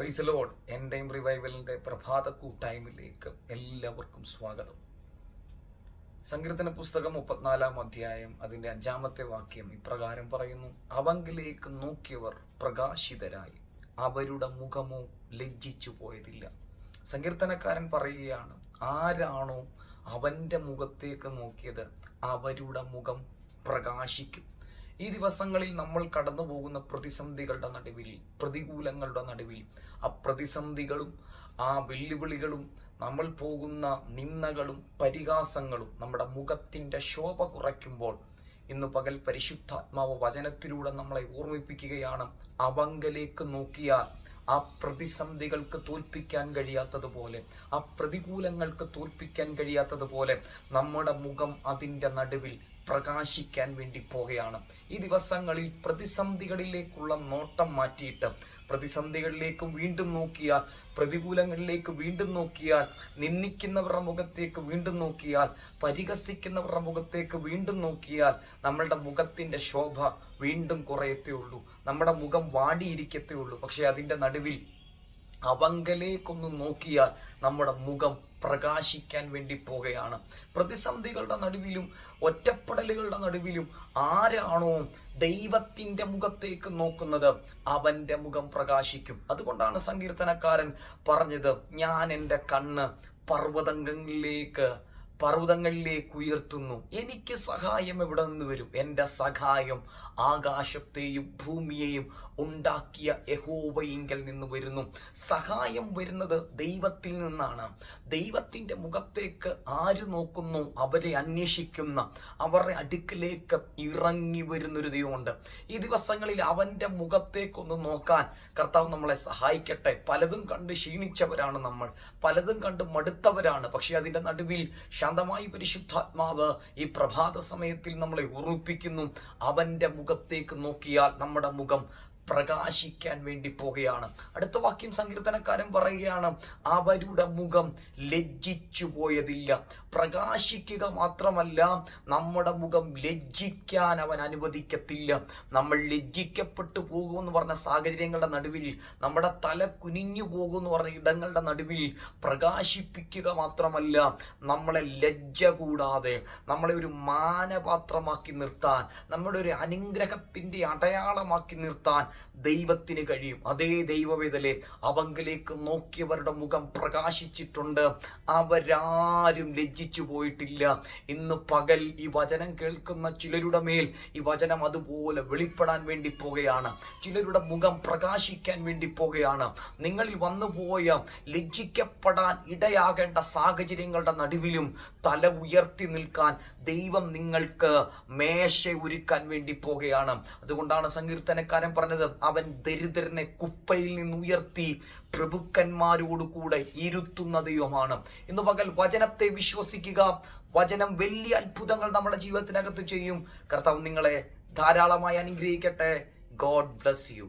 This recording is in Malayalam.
പ്രൈസ് എൻ ടൈം റിവൈവലിന്റെ പ്രഭാത കൂട്ടായ്മയിലേക്ക് എല്ലാവർക്കും സ്വാഗതം. സങ്കീർത്തന പുസ്തകം മുപ്പത്തിനാലാം അധ്യായം അതിന്റെ അഞ്ചാമത്തെ വാക്യം ഇപ്രകാരം പറയുന്നു. അവങ്കിലേക്ക് നോക്കിയവർ പ്രകാശിതരായി. അവരുടെ മുഖമോ ലജ്ജിച്ചു പോയതില്ല. സങ്കീർത്തനക്കാരൻ പറയുകയാണ് ആരാണോ അവന്റെ മുഖത്തേക്ക് നോക്കിയത് അവരുടെ മുഖം പ്രകാശിക്കും. ഈ ദിവസങ്ങളിൽ നമ്മൾ കടന്നു പോകുന്ന പ്രതിസന്ധികളുടെ നടുവിൽ പ്രതികൂലങ്ങളുടെ നടുവിൽ ആ പ്രതിസന്ധികളും ആ വെല്ലുവിളികളും നമ്മൾ പോകുന്ന നിന്ദകളും പരിഹാസങ്ങളും നമ്മുടെ മുഖത്തിന്റെ ശോഭ കുറയ്ക്കുമ്പോൾ ഇന്ന് പകൽ പരിശുദ്ധാത്മാവ് വചനത്തിലൂടെ നമ്മളെ ഓർമ്മിപ്പിക്കുകയാണ്. അവങ്കലേക്ക് നോക്കിയാൽ ആ പ്രതിസന്ധികൾക്ക് തോൽപ്പിക്കാൻ കഴിയാത്തതുപോലെ ആ പ്രതികൂലങ്ങൾക്ക് തോൽപ്പിക്കാൻ കഴിയാത്തതുപോലെ നമ്മുടെ മുഖം അതിന്റെ നടുവിൽ പ്രകാശിക്കാൻ വേണ്ടി പോകുകയാണ് ഈ ദിവസങ്ങളിൽ പ്രതിസന്ധികളിലേക്കുള്ള നോട്ടം മാറ്റിയിട്ട് പ്രതിസന്ധികളിലേക്ക് വീണ്ടും നോക്കിയാൽ പ്രതികൂലങ്ങളിലേക്ക് വീണ്ടും നോക്കിയാൽ നിന്ദിക്കുന്നവരുടെ മുഖത്തേക്ക് വീണ്ടും നോക്കിയാൽ പരിഹസിക്കുന്നവരുടെ മുഖത്തേക്ക് വീണ്ടും നോക്കിയാൽ നമ്മളുടെ മുഖത്തിന്റെ ശോഭ വീണ്ടും കുറയത്തേ ഉള്ളൂ. നമ്മുടെ മുഖം വാടിയിരിക്കത്തേ ഉള്ളൂ. പക്ഷേ അതിന്റെ നടുവിൽ അവങ്കലേക്കൊന്ന് നോക്കിയാൽ നമ്മുടെ മുഖം പ്രകാശിക്കാൻ വേണ്ടി പോകുകയാണ് പ്രതിസന്ധികളുടെ നടുവിലും ഒറ്റപ്പെടലുകളുടെ നടുവിലും ആരാണോ ദൈവത്തിന്റെ മുഖത്തേക്ക് നോക്കുന്നത്? അവന്റെ മുഖം പ്രകാശിക്കും. അതുകൊണ്ടാണ് സങ്കീർത്തനക്കാരൻ പറഞ്ഞത് ഞാൻ എന്റെ കണ്ണ് പർവതങ്ങളിലേക്ക് പർവതങ്ങളിലേക്ക് ഉയർത്തുന്നു എനിക്ക് സഹായം എവിടെ നിന്ന് വരും? എന്റെ സഹായം ആകാശത്തെയും ഭൂമിയെയും ഉണ്ടാക്കിയ യഹോവയിങ്കൽ നിന്ന് വരുന്നു. സഹായം വരുന്നത് ദൈവത്തിൽ നിന്നാണ്. ദൈവത്തിന്റെ മുഖത്തേക്ക് ആര് നോക്കുന്നു? അവരെ അന്വേഷിക്കുന്ന അവരുടെ അടുക്കിലേക്ക് ഇറങ്ങി വരുന്നൊരു ദൈവമുണ്ട്. ഈ ദിവസങ്ങളിൽ അവന്റെ മുഖത്തേക്കൊന്ന് നോക്കാൻ കർത്താവ് നമ്മളെ സഹായിക്കട്ടെ. പലതും കണ്ട് ക്ഷീണിച്ചവരാണ് നമ്മൾ. പലതും കണ്ട് മടുത്തവരാണ്. പക്ഷെ അതിന്റെ നടുവിൽ ശാന്തമായി പരിശുദ്ധാത്മാവ് ഈ പ്രഭാത സമയത്തിൽ നമ്മളെ ഉറുപ്പിക്കുന്നു. അവന്റെ മുഖത്തേക്ക് നോക്കിയാൽ നമ്മുടെ മുഖം പ്രകാശിക്കാൻ വേണ്ടി പോകുകയാണ്. അടുത്ത വാക്യം സങ്കീർത്തനക്കാരൻ പറയുകയാണ് അവരുടെ മുഖം ലജ്ജിച്ചു പോയതില്ല. പ്രകാശിക്കുക മാത്രമല്ല നമ്മുടെ മുഖം ലജ്ജിക്കാൻ അവൻ അനുവദിക്കത്തില്ല. നമ്മൾ ലജ്ജിക്കപ്പെട്ടു പോകുമെന്ന് പറഞ്ഞ സാഹചര്യങ്ങളുടെ നടുവിൽ നമ്മുടെ തല കുനിഞ്ഞു പോകുമെന്ന് പറഞ്ഞ ഇടങ്ങളുടെ നടുവിൽ പ്രകാശിപ്പിക്കുക മാത്രമല്ല നമ്മളെ ലജ്ജ കൂടാതെ നമ്മളെ ഒരു മാനപാത്രമാക്കി നിർത്താൻ നമ്മുടെ ഒരു അനുഗ്രഹത്തിന്റെ അടയാളമാക്കി നിർത്താൻ ദൈവത്തിന് കഴിയും. അതേ ദൈവവേദലെ അവങ്കിലേക്ക് നോക്കിയവരുടെ മുഖം പ്രകാശിച്ചിട്ടുണ്ട്. അവരാരും ലജ്ജിച്ചു പോയിട്ടില്ല. ഇന്ന് പകൽ ഈ വചനം കേൾക്കുന്ന ചിലരുടെ മേൽ ഈ വചനം അതുപോലെ വെളിപ്പെടാൻ വേണ്ടി പോകുകയാണ്. ചിലരുടെ മുഖം പ്രകാശിക്കാൻ വേണ്ടി പോകുകയാണ്. നിങ്ങളിൽ വന്നുപോയ ലജ്ജിക്കപ്പെടാൻ ഇടയാകേണ്ട സാഹചര്യങ്ങളുടെ നടുവിലും തല ഉയർത്തി നിൽക്കാൻ ദൈവം നിങ്ങൾക്ക് മേശ ഒരുക്കാൻ വേണ്ടി പോകുകയാണ്. അതുകൊണ്ടാണ് സങ്കീർത്തനക്കാരൻ പറഞ്ഞത് അവൻ ദരിദ്രനെ കുപ്പയിൽ നിന്ന് ഉയർത്തി പ്രഭുക്കന്മാരോട് കൂടെ ഇരുത്തുന്ന ദൈവമാണ് ഇന്ന് പകൽ വചനത്തെ വിശ്വസിക്കുക. വചനം വലിയ അത്ഭുതങ്ങൾ നമ്മുടെ ജീവിതത്തിനകത്ത് ചെയ്യും. കർത്താവ് നിങ്ങളെ ധാരാളമായി അനുഗ്രഹിക്കട്ടെ. God bless you